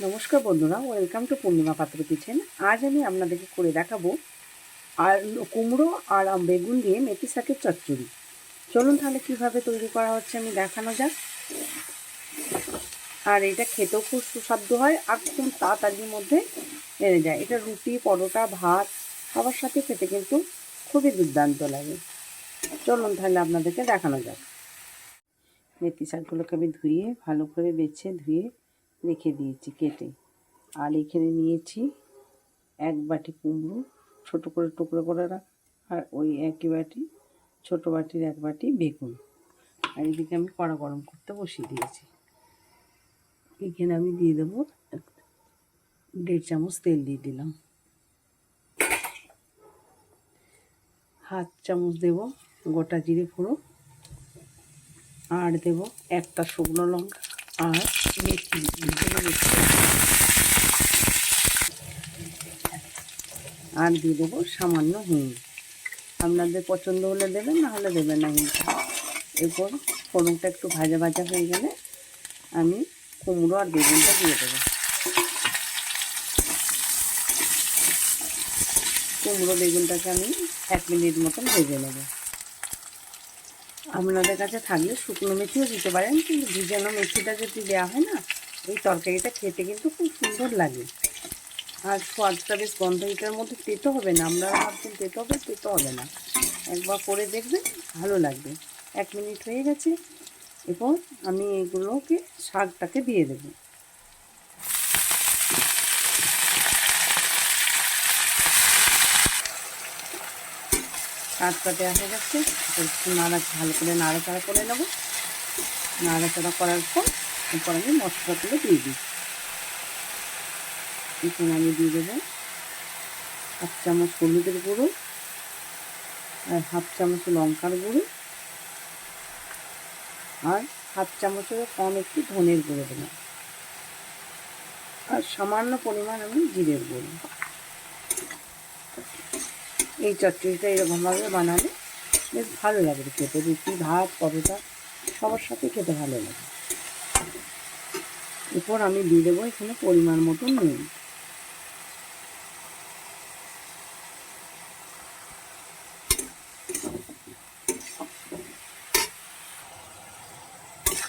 নমস্কার বন্ধুরা welcome to পূর্ণিমা পাত্র কিচেন। আজ আমি আপনাদেরকে করে দেখাবো আর কুমড়ো আর বেগুন দিয়ে মেথি শাকের চচ্চড়ি। চলুন তাহলে কীভাবে তৈরি করা হচ্ছে আমি দেখানো যাক। আর এটা খেতেও খুব সুস্বাদু হয়, আর খুব তাড়াতাড়ির মধ্যে এনে যায় এটা রুটি, পরোটা, ভাত, সবার সাথে খেতে কিন্তু খুবই দুর্দান্ত লাগে। চলুন তাহলে আপনাদেরকে দেখানো যাক। মেথি শাকগুলোকে আমি ধুয়ে, ভালো করে বেছে ধুয়ে রেখে দিয়েছি, কেটে। আর এখানে নিয়েছি এক বাটি কুমড়ো, ছোটো করে টুকরো করে রাখ, আর ওই একই বাটি, ছোটো বাটির এক বাটি বেগুন। আর এদিকে আমি কড়া গরম করতে বসিয়ে দিয়েছি। এখানে আমি দিয়ে দেবো দেড় চামচ তেল দিয়ে দিলাম। হাফ চামচ দেব গোটা জিরে ফোড়ো আর দেব একটা শুকনো লঙ্কা। আর মেথি। আর দিয়ে দেবো সামান্য হিং আপনাদের পছন্দ হলে দেবেন, না হলে দেবেন না হিংটা এরপর ফোড়নটা একটু ভাজা ভাজা হয়ে গেলে আমি কুমড়ো আর বেগুনটা দিয়ে দেবো। কুমড়ো, বেগুনটাকে আমি এক মিনিট মতন ভেজে নেব। আপনাদের কাছে থাকলে শুকনো মেথিও দিতে পারেন, কিন্তু ভিজানো মেথিটা যদি দেওয়া হয় না, এই তরকারিটা খেতে কিন্তু খুব সুন্দর লাগে। আর স্বাদটা বেশ গন্ধ হিটার মধ্যে তেতো হবে না আপনারা ভাবছেন তেতো হবে তেতো হবে না। একবার করে দেখবেন, ভালো লাগবে। এক মিনিট হয়ে গেছে, এরপর আমি এগুলোকে শাকটাকে দিয়ে দেবো। শাকটা দেওয়া হয়ে গেছে। একটু নাড়া ভালো করে নাড়াচাড়া করে নেব। নাড়াচাড়া করার পর এরপর আমি মশলাগুলো দিয়ে দিই। এখানে আমি দিয়ে দেবো হাফ চামচ হলুদের গুঁড়ো আর হাফ চামচ লঙ্কার গুঁড়ো। আর হাফ চামচেরও কম একটু ধনের গুঁড়ো দেবো। আর সামান্য পরিমাণ আমি জিরের গুঁড়ো। এই চচ্চড়িটা এরকমভাবে বানালে বেশ ভালো লাগে খেতে, রুটি, ভাত, পরোটা, সবার সাথে খেতে ভালো লাগে। এরপর আমি দিয়ে দেবো এখানে পরিমাণ মতো নুন।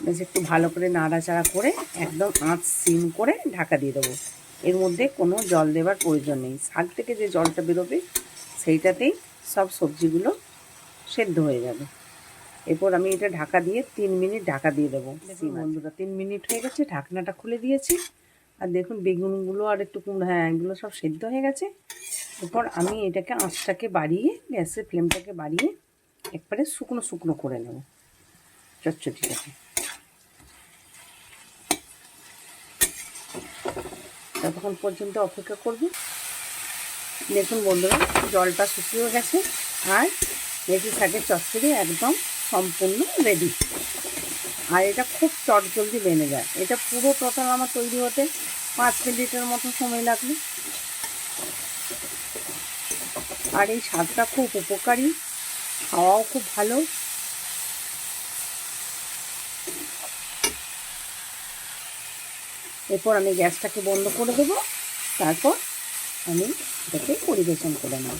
বেশ একটু ভালো করে নাড়াচাড়া করে একদম আঁচ সিম করে ঢাকা দিয়ে দেবো। এর মধ্যে কোনো জল দেওয়ার প্রয়োজন নেই। শাক থেকে যে জলটা বেরোবে সেইটাতেই সব সবজিগুলো সেদ্ধ হয়ে যাবে। এরপর আমি এটা ঢাকা দিয়ে তিন মিনিট ঢাকা দিয়ে দেবো। বন্ধুরা তিন মিনিট হয়ে গেছে ঢাকনাটা খুলে দিয়েছি। আর দেখুন বেগুনগুলো আর একটু কুমড়ো হ্যাঁ এগুলো সব সেদ্ধ হয়ে গেছে। এরপর আমি এটাকে আঁচটাকে বাড়িয়ে গ্যাসের ফ্লেমটাকে বাড়িয়ে একবারে শুকনো শুকনো করে নেব চচ্চড়িটাকে ততক্ষণ পর্যন্ত অপেক্ষা করব। দেখুন বন্ধুরা, জলটা শুকিয়ে গেছে আর মেথি শাকের চচ্চড়ি একদম সম্পূর্ণ রেডি আর এটা খুব চটজলদি বেনে যায়। এটা পুরো টোটাল আমার তৈরি হতে পাঁচ মিনিটের মতো সময় লাগল আর এই স্বাদটা খুব উপকারী, খাওয়াও খুব ভালো। এরপর আমি গ্যাসটাকে বন্ধ করে দেবো, তারপর আমি এটাকে পরিবেশন করে নেব।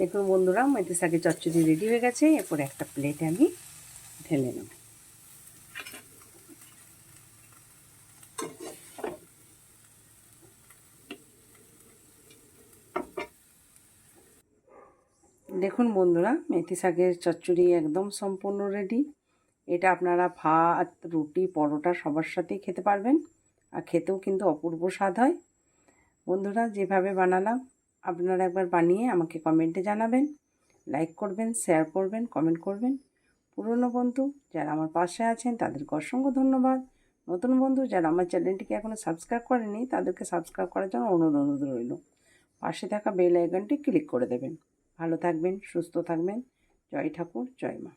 দেখুন বন্ধুরা মেথি শাকের চচ্চড়ি রেডি হয়ে গেছে। এরপর একটা প্লেটে আমি ঢেলে নেব। দেখুন বন্ধুরা, মেথি শাকের চচ্চড়ি একদম সম্পূর্ণ রেডি। এটা আপনারা ভাত, রুটি, পরোটা সবার সাথেই খেতে পারবেন। আর খেতেও কিন্তু অপূর্ব স্বাদ হয়। বন্ধুরা, যেভাবে বানালাম, আপনারা একবার বানিয়ে আমাকে কমেন্টে জানাবেন, লাইক করবেন, শেয়ার করবেন, কমেন্ট করবেন। পুরনো বন্ধু যারা আমার পাশে আছেন, তাদেরকে অসংখ্য ধন্যবাদ। নতুন বন্ধু যারা আমার চ্যানেলটিকে এখনও সাবস্ক্রাইব করেনি তাদেরকে সাবস্ক্রাইব করার জন্য অনুরোধ রইল। পাশে থাকা বেল আইকনটি ক্লিক করে দেবেন। ভালো থাকবেন, সুস্থ থাকবেন। জয় ঠাকুর, জয় মা।